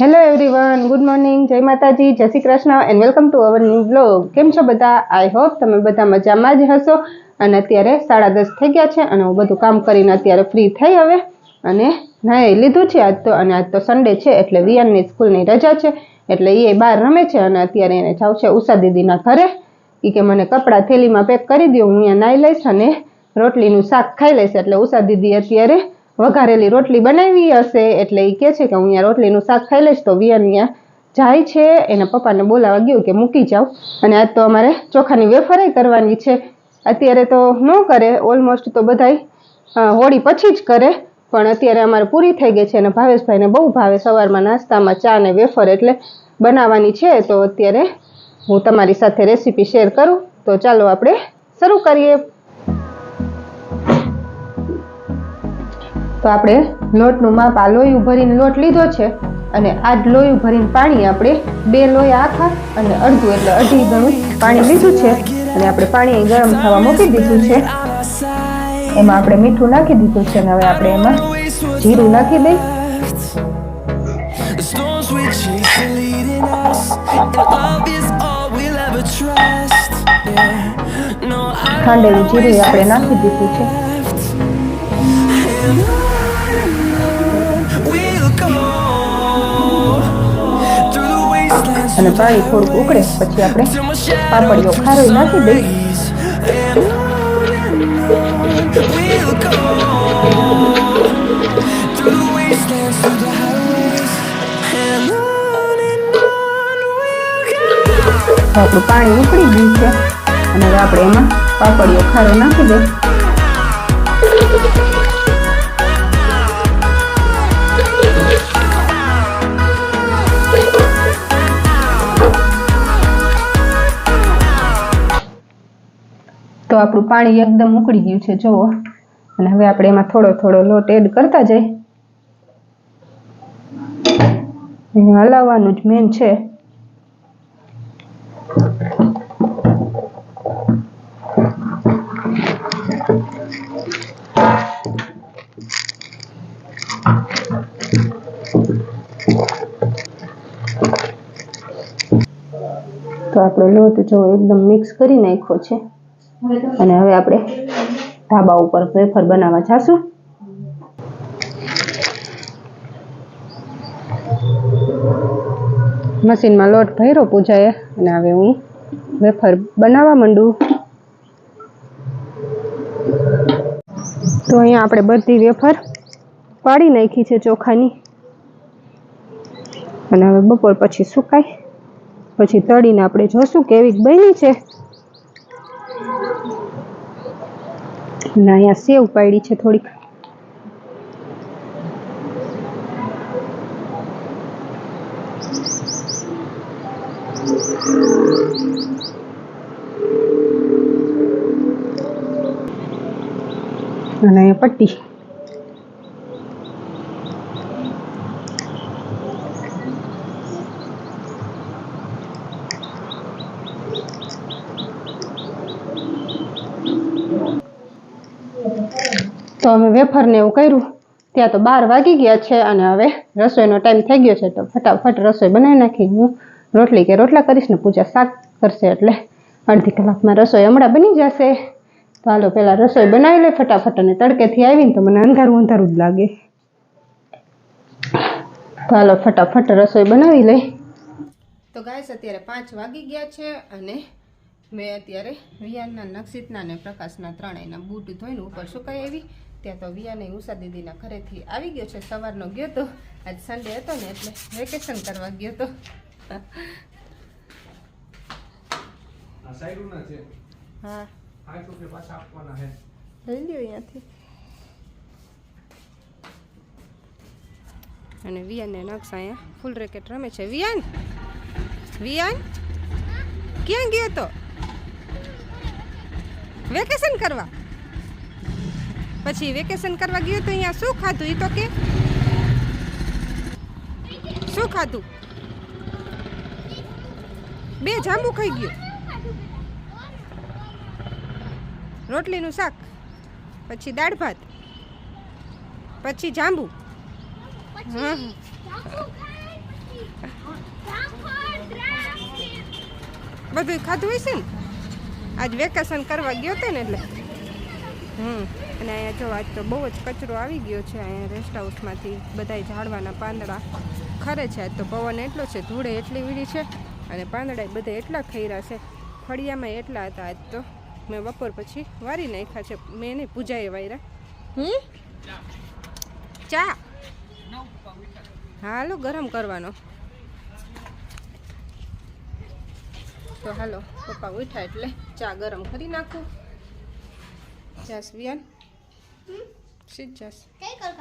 Hello everyone good morning જય માતાજી, જય Shri Krishna and welcome to our new blog કેમ છો બધા? આઈ હોપ તમે બધા મજામાં જ હશો. અને અત્યારે સાડા દસ થઈ ગયા છે અને હું બધું કામ કરીને અત્યારે ફ્રી થઈ હવે. અને નાઈ લીધું છે આજ તો, અને આજ તો સન્ડે છે એટલે વિયાનની સ્કૂલની રજા છે. એટલે એ બહાર રમે છે અને અત્યારે એને જાવ છે ઉષા દીદીના ઘરે. એ કે મને કપડાં થેલીમાં પેક કરી દો હું અહીંયા નાઈ લઈશ અને રોટલીનું શાક ખાઈ લઈશ. એટલે ઉષા દીદી અત્યારે વઘારેલી રોટલી બનાવી હશે એટલે એ કહે છે કે હું અહીંયા રોટલીનું શાક ખાઈ લઈશ તો વિયન અહીંયા જાય છે. એના પપ્પાને બોલાવા ગયું કે મૂકી જાઓ. અને આજ તો અમારે ચોખાની વેફરે કરવાની છે. અત્યારે તો ન કરે, ઓલમોસ્ટ તો બધાય હોળી પછી જ કરે. પણ અત્યારે અમારે પૂરી થઈ ગઈ છે અને ભાવેશભાઈને બહુ ભાવે સવારમાં નાસ્તામાં ચા અને વેફર એટલે બનાવવાની છે. તો અત્યારે હું તમારી સાથે રેસીપી શેર કરું. તો ચાલો આપણે શરૂ કરીએ. તો આપણે લોટનું માપ આ લોયું ભરીને લોટ લીધો છે અને આ જ લોયું ભરીને પાણી આપણે બે લોહી આખા અને અડધું એટલે અઢી ગણું પાણી લીધું છે. અને આપણે પાણી ગરમ થવા મૂકી દીધું છે. એમાં આપણે મીઠું નાખી દીધું છે અને હવે આપણે એમાં જીરું નાખી દઈ. ખાંડેલું જીરું આપણે નાખી દીધું છે. અને પાણી થોડુંક ઉકળે પછી આપણે till my shadow પાપડીઓ ખારો નાખી દઈ flees. And on we'll go through the wastelands, through the highways, and on and on we'll go. તો આપણું પાણી ઉકળી ગયું છે અને હવે આપણે એમાં પાપડીઓ ખારો નાખી દઈ તો આપણું પાણી એકદમ ઉકળી ગયું છે, જુઓ. અને હવે આપણે એમાં થોડો થોડો લોટ એડ કરતા જાય હલાવવાનું જ મેન છે. તો આપણો લોટ જો એકદમ મિક્સ કરી નાખ્યો છે. અને હવે આપણે ધાબા ઉપર વેફર બનાવવા જાશું. મશીનમાં લોટ ભર્યો પૂજાએ અને હવે હું વેફર બનાવવા માંડું. તો અહીંયા આપણે બધી વેફર પાડી નાખી છે ચોખાની. અને હવે બપોર પછી સુકાય. પછી તળીને આપણે જોશું કેવી બની છે. અને અહીંયા સેવ પાડી છે થોડીક અને અહીંયા પટ્ટી તો અમે વેફરને એવું કર્યું. ત્યાં તો બાર વાગી ગયા છે અને હવે રસોઈનો ટાઈમ થઈ ગયો છે તો ફટાફટ રસોઈ બનાવી નાખી. હું રોટલી કે રોટલા કરીશ ને પૂજા શાક કરશે એટલે અડધી કલાકમાં રસોઈ હમણાં બની જશે. તો હાલો, પહેલાં રસોઈ બનાવી લે ફટાફટ અને તડકેથી આવીને તો મને અંધારું અંધારું જ લાગે. તો ફટાફટ રસોઈ બનાવી લઈ તો ગાય અત્યારે પાંચ વાગી ગયા છે અને મેં અત્યારે વિયાનના નક્ષિતના અને પ્રકાશના ત્રણેયના બૂટ ધોઈને ઉપર સુકાઈ આવી. ત્યાં તો વિયાને ઉષા દીદીના ઘરેથી આવી ગયો છે સવારનો ગયો તો આજ સન્ડે હતો ને એટલે વેકેશન કરવા ગયો તો. હા. લઈ લ્યો અહીંયાથી. અને વિયાનને નક્ષ અહીંયા ફૂલ રેકેટ રમે છે. વિયાન? વિયાન? ક્યાં ગયો તો? વેકેશન કરવા? પછી વેકેશન કરવા ગયો તો અહીંયા શું ખાધું? એ તો કે શું ખાધું? બે જાંબુ ખાઈ ગયું. રોટલીનું શાક, પછી દાળ ભાત, પછી જાંબુ. હા બધું ખાધું હશે ને? આજ વેકેશન કરવા ગયો હતો ને એટલે. હમ. અને અહીંયા જો આજ તો બહુ જ કચરો આવી ગયો છે અહીંયા રેસ્ટ હાઉસમાંથી બધાય ઝાડવાના પાંદડા ખરે છે આજ તો પવન એટલો છે ધૂળે એટલી વીડી છે અને પાંદડા બધા એટલા ખૈરા છે. ફળિયામાં એટલા હતા આજ તો. મેં બપોર પછી વારી નાખ્યા છે મેં નહીં પૂજાએ વાયરા. હમ? ચા? હાલો ગરમ કરવાનો. તો હાલો પપ્પા ઉઠ્યા એટલે ચા ગરમ કરી નાખું. જાસ કઈ કર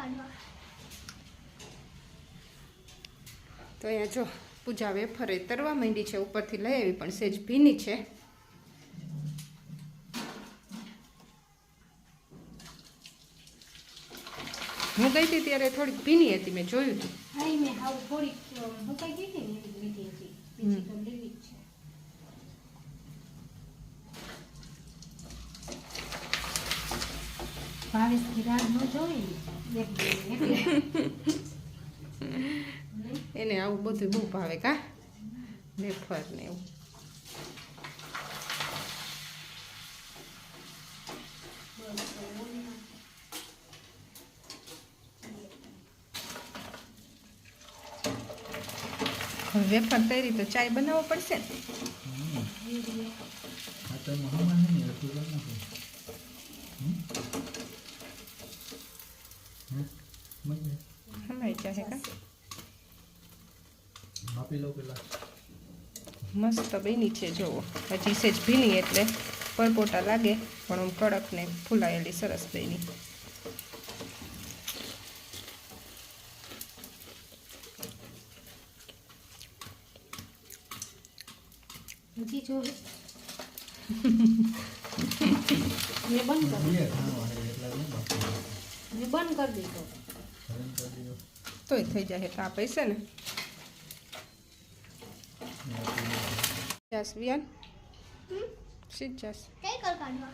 તો અહીંયા જો પૂજા વેફરે તરવા માંડી છે ઉપરથી લઈ આવી પણ સેજ ભીની છે હું ગઈ હતી ત્યારે થોડીક ભીની હતી મેં જોયું હતું હાઈ મેં હાવ થોડીક મુકાઈ ગઈ હતી ને એવી લીધી હતી બીજી તો લેવી જ છે ભાવેશ રાહ ન જોઈ એક બે એટલે એને આવું બધું બહુ ભાવે કા વેફર ને એવું હવે વેફર તૈરી તો ચાય બનાવવો પડશે ને પેલા. મસ્ત બે છે જુઓ. હજી સેજ ભીની એટલે પરપોટા લાગે પણ આમ કડક ને ફૂલાયેલી સરસ બેની. હજી જો. મેં બંધ કરી હે મેં બંધ કરી દીધો. કરી દીધો. તોય થઈ જાય તાપ હશે ને. જાસ વિયાન કર કાઢવા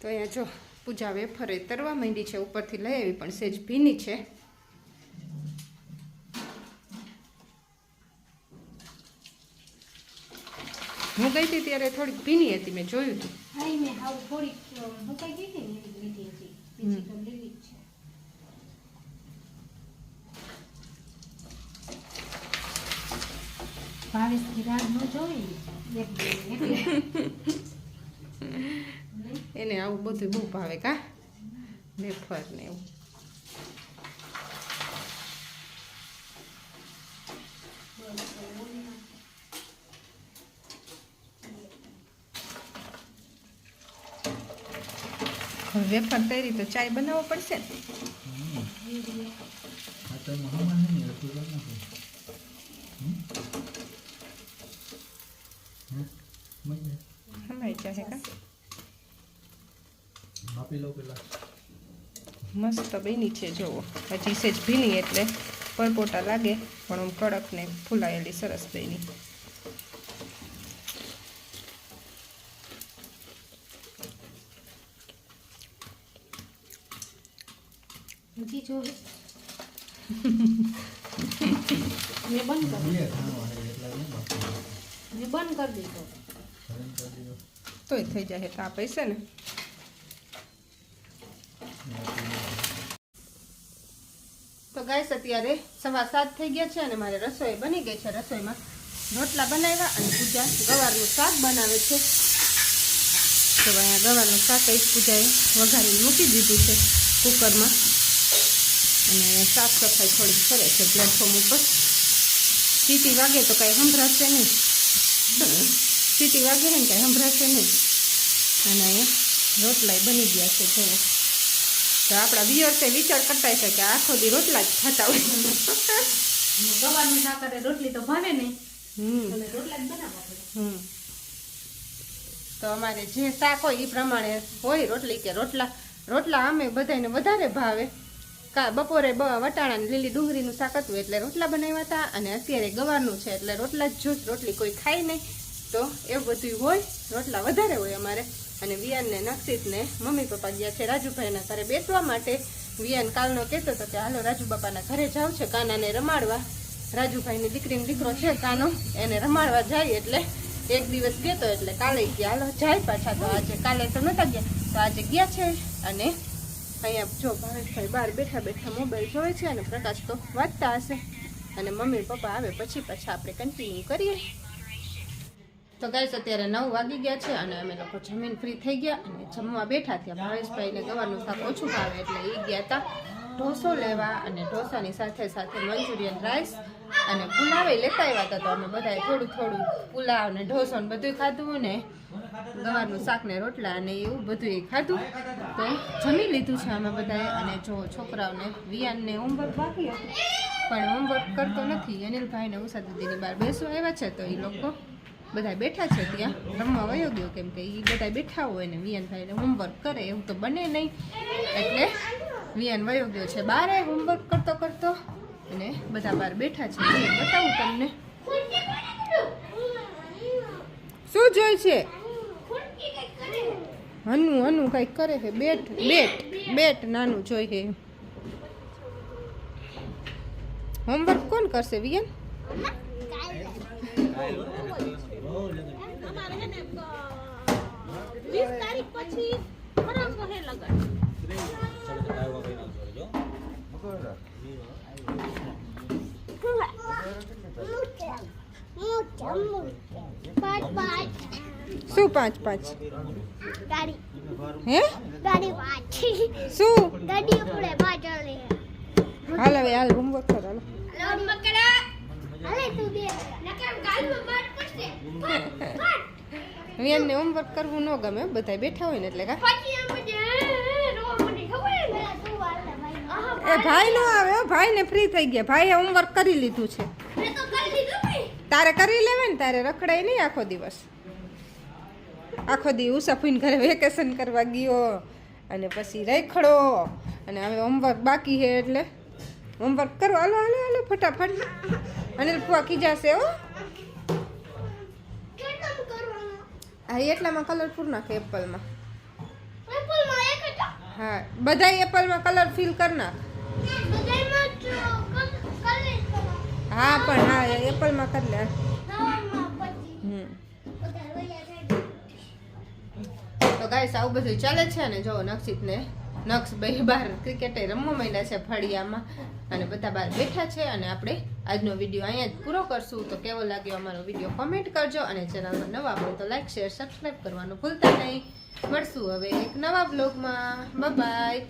તો અહીંયા જો પૂજા વેફરે તરવા માંડી છે ઉપરથી લઈ આવી પણ સેજ ભીની છે હું ગઈ હતી ત્યારે થોડીક ભીની હતી મેં જોયું હતું હાઈ મેં હાવ થોડીક મુકાઈ ગઈ હતી ને એવી લીધી હતી બીજી તો લેવી જ છે ભાવેશથી રાહ ન જોઈ એક બે એટલે એને આવું બધું બહુ ભાવે કા? વેફર ને એવું. વેફર તૈરી તો ચાય બનાવવો પડશે ને આ તો મહામાન હે ને એટલું કરી નાખો હમ? હે? મજા હમાઈ ચાહે કા માપી લો પેલા મસ્ત બે છે જુઓ. હજી સેજ ભીની એટલે પરપોટા લાગે પણ આમ કડક ને ફૂલાયેલી સરસ બેની. હજી જો મેં બંધ મેં કરી દીધો. તોય થઈ જાય તાપ હશે ને તો ગાઈસ, અત્યારે સવા સાત થઈ ગયા છે અને મારે રસોઈ બની ગઈ છે. રસોઈમાં રોટલા બનાવ્યા અને પૂજા ગવારનું શાક બનાવે છે. તો અહીંયા ગવારનું શાક એ પૂજાએ વઘારીને મૂકી દીધું છે કુકરમાં. અને સાફ સફાઈ થોડીક કરે છે પ્લેટફોર્મ ઉપર. સીટી વાગે તો કાંઈ સંભળાશે નહીં. સીટી વાગે ને કાંઈ સંભળાશે નહીં. અને અહીંયા રોટલાય બની ગયા છે, જુઓ. તો આપણા વિયર્સે વિચાર કરતા છે કે આખો દી રોટલા જ ખાતા હોય. ગવાની શાક કરે રોટલી તો ભાવે નહીં. હમ. રોટલા જ બનાવવા પડે તો અમારે જે શાક હોય એ પ્રમાણે હોય રોટલી કે રોટલા. રોટલા અમે બધાને વધારે ભાવે. કા બપોરે બ વટાણા ને લીલી ડુંગળીનું શાક હતું એટલે રોટલા બનાવ્યા હતા અને અત્યારે ગવારનું છે એટલે રોટલા જ જોશ રોટલી કોઈ ખાય નહીં. તો એવું બધું હોય રોટલા વધારે હોય અમારે. અને વિયાનને નક્ષિતને મમ્મી પપ્પા ગયા છે રાજુભાઈના ઘરે બેસવા માટે. વિયાન કાલનો કહેતો હતો કે, હાલો રાજુ બાપાના ઘરે જાવ છે કાનાને રમાડવા. રાજુભાઈની દીકરીનો દીકરો છે કાનો, એને રમાડવા જાય એટલે એક દિવસ ગયો એટલે કાલે ગયા. હાલો, જાય પાછા તો આજે કાલે તો નહોતા ગયા, તો આજે ગયા છે. અને અહીંયા જો ભાવેશભાઈ બહાર બેઠા બેઠા મોબાઈલ જોવે છે અને પ્રકાશ તો વાંચતા હશે. અને મમ્મી પપ્પા આવે પછી પાછા આપણે કન્ટિન્યુ કરીએ. તો ગાઈસ અત્યારે નવ વાગી ગયા છે અને અમે લોકો જમીન ફ્રી થઈ ગયા અને જમવા બેઠા ત્યાં ભાવેશભાઈને ગવાનું શાક ઓછું ભાવે એટલે એ ગયા હતા ઢોસો લેવા અને ઢોસાની સાથે સાથે મંચુરિયન રાઈસ અને પુલાવે લેતા આવ્યા હતા તો અમે બધાએ થોડું થોડું પુલાવ ને ઢોસો ને બધું ખાધું ને ગવારનું શાક ને રોટલા અને એવું બધું ખાધું. તો જમી લીધું છે અમે બધાએ અને જો છોકરાઓને વિયાનને હોમવર્ક બાકી પણ હોમવર્ક કરતો નથી. અનિલભાઈને ઉષા દીદીની બહાર બેસવા આવ્યા છે તો એ લોકો બધા બેઠા છે ત્યાં. રમવા વયો ગયો કેમ કે એ બધા બેઠા હોય ને વિયાનભાઈને હોમવર્ક કરે, એવું તો બને નહીં. એટલે વિયાન વયો ગયો છે બારે હોમવર્ક કરતો કરતો. અને બધા બહાર બેઠા છે. બતાવું તમને. શું જોઈ છે? હનુ હનુ કંઈક કરે છે. બેટ બેટ બેટ નાનું જોઈ છે. હોમવર્ક કોણ કરશે વિયન વીસ તારીખ પછી બરાબર હે લગન પાંચ પાંચ શું પાંચ પાંચ ગાડી હે ગાડી પાંચ શું ગાડી આપણે પાછળ હાલ હવે હાલ હોમવર્ક કર હાલો લોન મકડા હાલે તું બે નકર ગાલમાં માર પડશે વિયનને હોમવર્ક કરવું ન ગમે બધા બેઠા હોય ને એટલે કા. એ ભાઈ નો આવે ભાઈ ભાઈને ફ્રી થઈ ગયા. ભાઈએ હોમવર્ક કરી લીધું છે. મેં તો કરી દીધું ને. તારે કરી લેવે ને તારે રખડાય નહીં આખો દિવસ. આખો દી ઉસાફીને ઘરે વેકેશન કરવા ગયો અને પછી રખડો. અને હવે હોમવર્ક બાકી છે એટલે. હોમવર્ક કરો હાલો હાલો હાલો ફટાફટ. અને ફુવા ખીજાશે હો કેટલું કરવાનું હા એટલામાં કલરફુલ નાખે એપલમાં હા બધા એપલમાં કલર ફિલ કરી નાખ. હા પણ હા એપલમાં કરી લે. તો ગાઈસ આવું બધું ચાલે છે અને જો નક્ષિતને નક્ષ બે બાર ક્રિકેટે રમવા માંડ્યા છે ફળિયામાં. અને બધા બહાર બેઠા છે અને આપણે આજનો વીડિયો અહીંયા જ પૂરો કરશું. તો કેવો લાગ્યો અમારો વીડિયો કોમેન્ટ કરજો અને ચેનલમાં નવા હોય તો લાઈક શેર સબસ્ક્રાઈબ કરવાનું ભૂલતા નહીં. મળશું હવે એક નવા બ્લોગમાં બાય